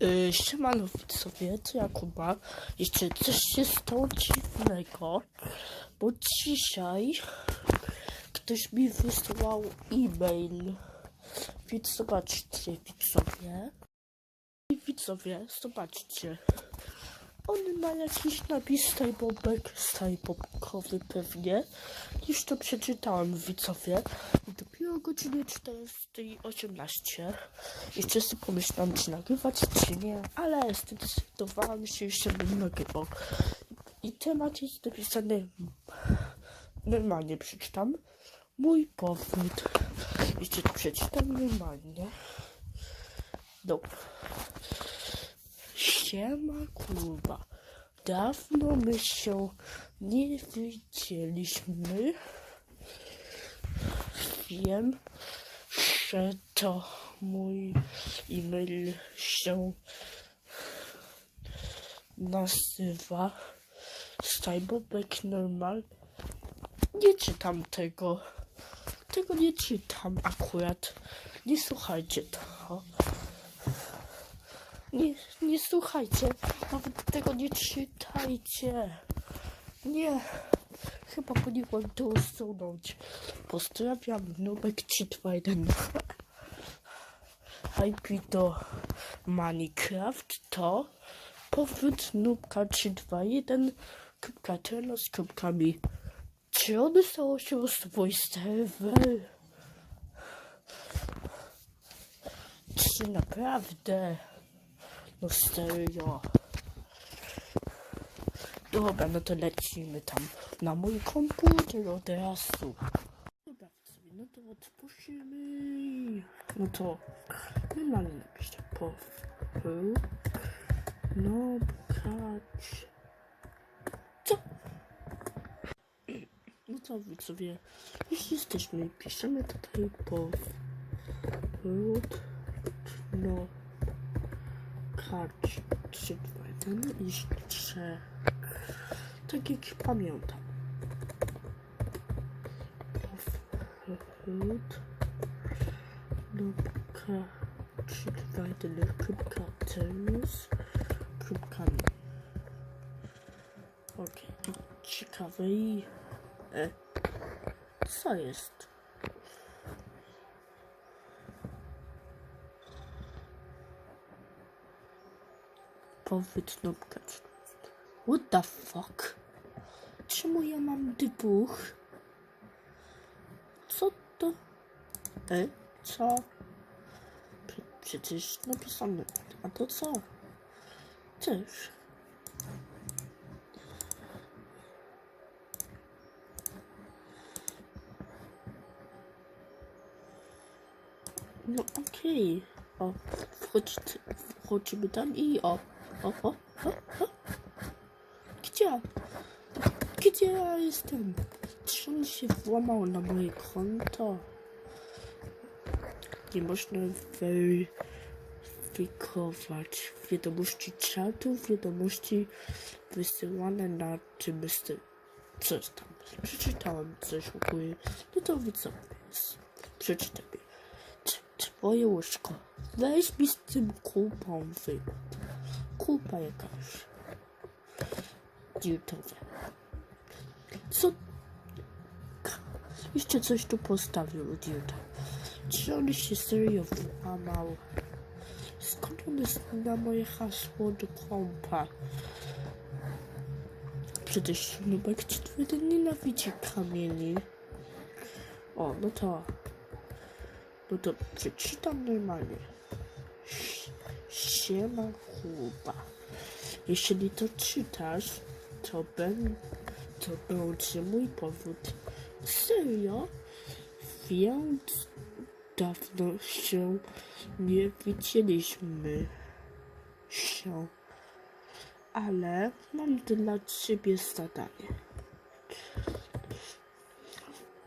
Yy, siemano widzowie, to Jakuba. Jeszcze coś się stało dziwnego, bo dzisiaj ktoś mi wysłał e-mail. Więc zobaczcie, widzowie. I widzowie, zobaczcie. On ma jakiś napis stajbobek, stajbobkowy pewnie. Już to przeczytałem, widzowie. O godzinie 14.18. Jeszcze sobie pomyślałem, czy nagrywać, czy nie. Ale zdecydowałem się, jeszcze bym nagrywał. I temat jest napisany... Normalnie przeczytam. Mój powód. Jeszcze przeczytam normalnie. Dobra. Siema kurwa. Dawno my się nie widzieliśmy. Wiem, że to mój e-mail się nazywa Stybobek Normal. Nie czytam tego. Tego nie czytam akurat. Nie słuchajcie to. Nie, nie słuchajcie, nawet tego nie czytajcie. Nie, chyba powinienem to usunąć. Pozdrawiam, Nubek 321. IP do Minecraft to powód Nubka 321 kubka Treno z kubkami. Czy one stało się swój serwer? Czy naprawdę? No serio. Dobra, no to lecimy tam na mój komputer od razu. Dobra, sobie, no to odpuścimy. No to normalnie napiszę po no brać. Co? No to widzowie, już jesteśmy, piszemy tutaj po no karć 3, 2, 1 i 3. Tak jak pamiętam. 3, 2, 1, kubka tenus. Kubkami. Okej, okay. ciekawe i... E, co jest? Powyt nubka. What the fuck? Czemu ja mam dwóch? Co to? E? Co? Prze przecież napisane. A to co? Też. No okej. Okay. O, wchodź, wchodzimy tam i o. O, o, o, o. Gdzie? Gdzie ja jestem? Czy się włamał na moje konto? Nie można weryfikować wiadomości czatu, wiadomości wysyłane na czym jest coś tam. Przeczytałem coś w ogóle. No to widzę. Przeczytaj mi. Twoje łóżko. Weź mi z tym kupą wy. Kupa jakaś. Dirtowe. Co? Jeszcze coś tu postawił Dirta. Czy on się serio włamał? Skąd on zna moje hasło do kompa? Przecież Nubek ci wtedy nienawidzi kamieni. O, no to... No to przeczytam normalnie. Siema chłopa. Jeśli to czytasz, to, ben, to będzie mój powód. Serio? Więc dawno się nie widzieliśmy się. Ale mam dla ciebie zadanie.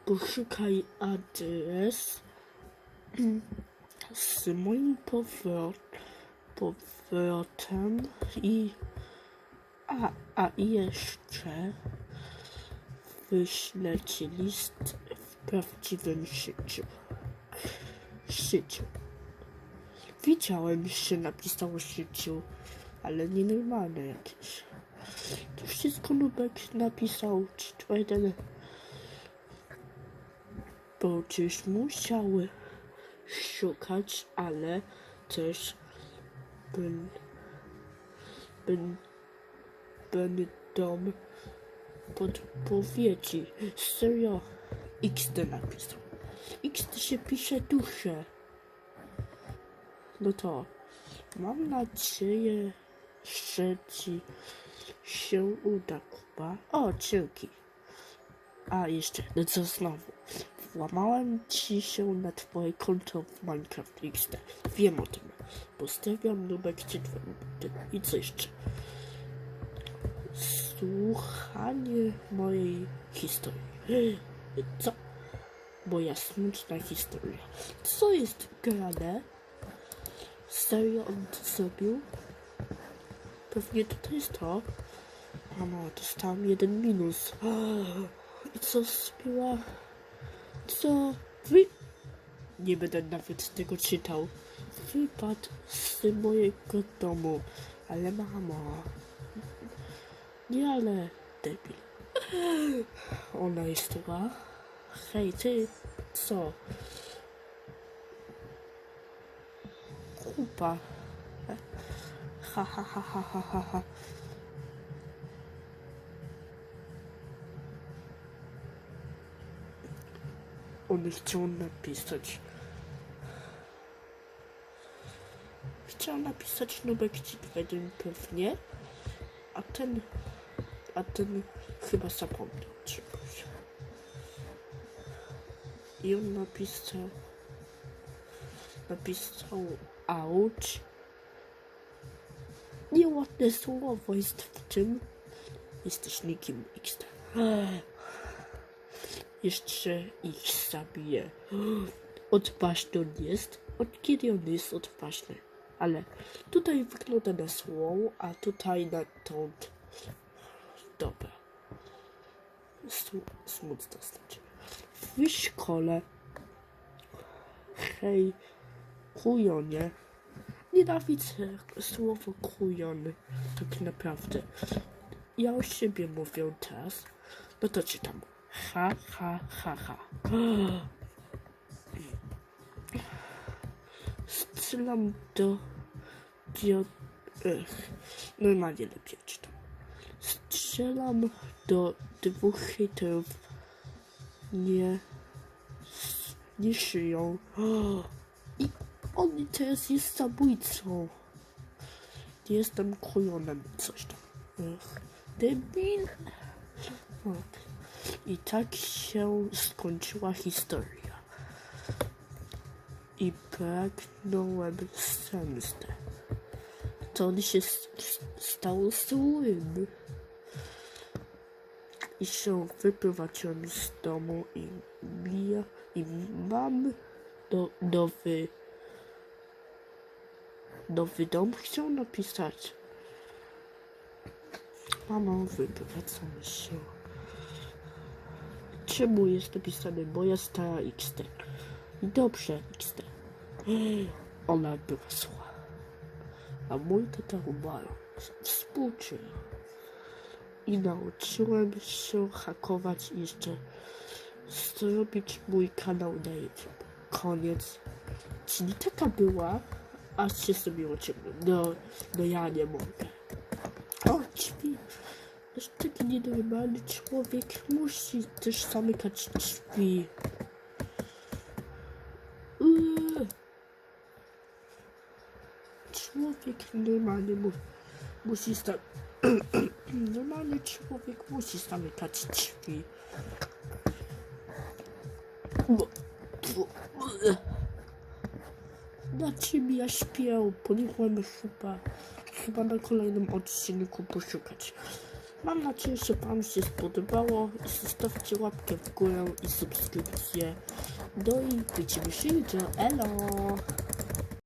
Poszukaj adres z moim powrotem i a, a jeszcze wyślę ci list w prawdziwym życiu. Życiu. Widziałem, że napisało sieciu, ale nienormalne jakieś. To wszystko Nubek napisał, to jeden... Bo gdzieś musiały szukać, ale też bym, bym, będą podpowiedzi. Serio, XD napisał. XD się pisze duszę. No to mam nadzieję, że ci się uda, Kuba. O, dzięki. A jeszcze, no co znowu? Włamałem ci się na twoje konto w Minecraft XD. Wiem o tym. Postawiam nubek ci twoim I co jeszcze? Słuchanie mojej historii. Co? Moja smutna historia. Co jest grane? Serio on to zrobił? Pewnie to jest to. Mamo, dostałam jeden minus. I co spiła? Co? Wy... Nie będę nawet tego czytał. Wypadł z mojego domu. Ale mamo... Nie, ale... Debil. Ona jest zła. Hej, ty... Co? Kupa. Ha, ha, ha, ha, ha, ha, ha. On chciał napisać. Chciał napisać ci jeden pewnie, a ten, a ten chyba zapomniał czegoś. I on napisał, napisał auć. Nieładne słowo jest w tym. Jesteś nikim XD. Jeszcze ich zabiję. Odważny on jest? Od kiedy on jest odważny? Ale tutaj wygląda na słowo, a tutaj na tą... Dobra. Smu- Smutno znaczy. W szkole... Hej, kujonie. Nienawidzę słowo kujony, tak naprawdę. Ja o siebie mówię teraz. No to czytam. Ha, ha, ha, ha. Strzelam do... Dio... Ech, normalnie lepiej czytam. Strzelam do dwóch hejterów. Nie... Nie żyją. I on teraz jest zabójcą. Jestem kujonem, coś tam. Ech, debil. I tak się skończyła historia. I pragnąłem zemsty. To on się stał złym. I się wyprowadziłem z domu i mija, i mam do, nowy nowy dom chciał napisać. Mamo, wyprowadzam się. Czemu jest napisane moja stara XD? Dobrze, XD. Ona była zła. A mój tata umarł. Współczuję. I nauczyłem się hakować i jeszcze zrobić mój kanał na YouTube. Koniec. Czyli taka była, aż się sobie ociągnął. No, no ja nie mogę. O, drzwi. Aż taki nienormalny człowiek musi też zamykać drzwi. Uuu. Człowiek normalny mu, musi sta... normalny człowiek musi zamykać drzwi. Na czym ja śpię? Poniechałem chyba, chyba na kolejnym odcinku poszukać. Mam nadzieję, że Wam się spodobało. Zostawcie łapkę w górę i subskrypcję. No i widzimy się jutro. Elo!